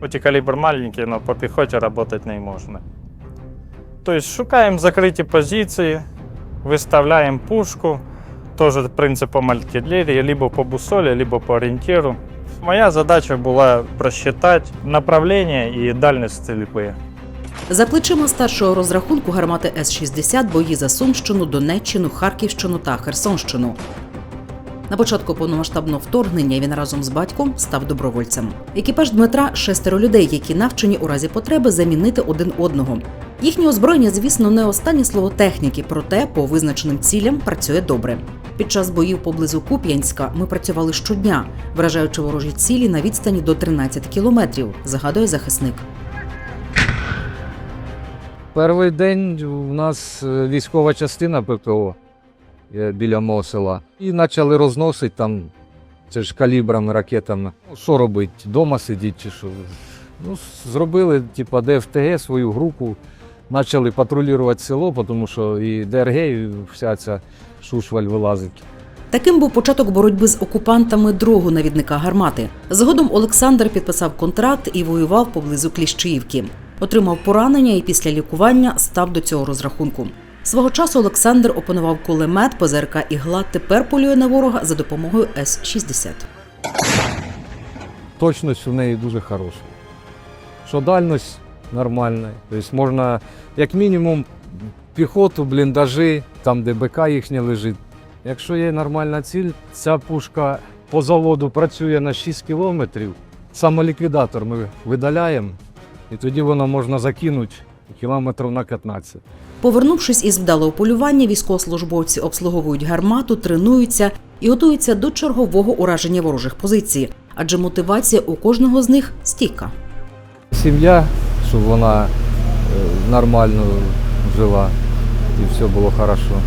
Хоть и калибр маленький, но по пехоте работать не можно. То есть шукаем закрытие позиции, выставляем пушку, тоже принципом артиллерии, либо по бусоле, либо по ориентиру. Моя задача была просчитать направление и дальность стрельбы. За плечима старшого розрахунку гармати С-60 бої за Сумщину, Донеччину, Харківщину та Херсонщину. На початку повномасштабного вторгнення він разом з батьком став добровольцем. Екіпаж Дмитра шестеро людей, які навчені у разі потреби замінити один одного. Їхнє озброєння, звісно, не останнє слово техніки, проте по визначеним цілям працює добре. Під час боїв поблизу Куп'янська ми працювали щодня, вражаючи ворожі цілі на відстані до 13 кілометрів, згадує захисник. Перший день у нас е, військова частина ППО біля мого. І почали розносити там, це ж калібрами, ракетами. Ну, Що робити? Дома сидіти чи що? Ну, зробили, типа, ДФТГ, свою групу, почали патрулювати село, тому що і ДРГ, і вся ця шушваль вилазить. Таким був початок боротьби з окупантами другого навідника гармати. Згодом Олександр підписав контракт і воював поблизу Кліщіївки. Отримав поранення і після лікування став до цього розрахунку. Свого часу Олександр опанував кулемет, ПЗРК «Ігла», тепер полює на ворога за допомогою С-60. точність у неї дуже хороша. Що дальність нормальна. Тобто можна, як мінімум, піхоту, бліндажі, там, де БК їхня лежить. Якщо є нормальна ціль, ця пушка по заводу працює на 6 кілометрів. Самоліквідатор ми видаляємо, і тоді воно можна закинути кілометрів на 15. Повернувшись із вдалого полювання, військовослужбовці обслуговують гармату, тренуються і готуються до чергового ураження ворожих позицій, адже мотивація у кожного з них стійка. Сім'я, щоб вона е, нормально жила і все було хорошо.